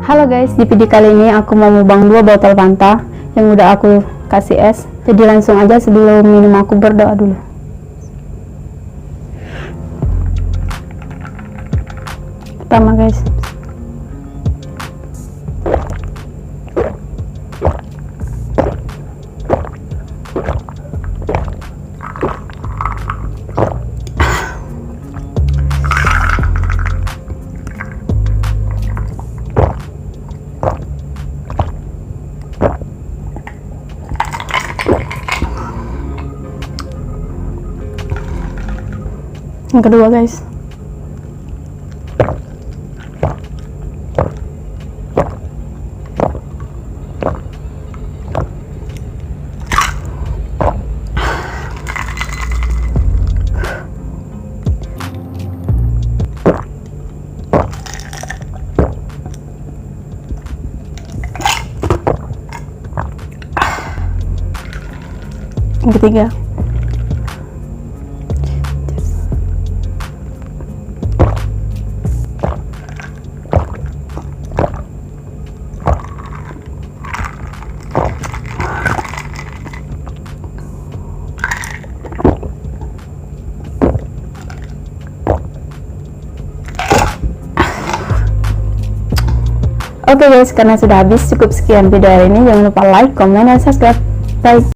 Halo guys, di video kali ini aku mau mubang dua botol Fanta yang udah aku kasih es. Jadi langsung aja sebelum minum aku berdoa dulu. Pertama guys. Yang kedua guys. Yang ketiga. Oke guys, karena sudah habis cukup sekian video hari ini. Jangan lupa like, comment, dan subscribe. Bye.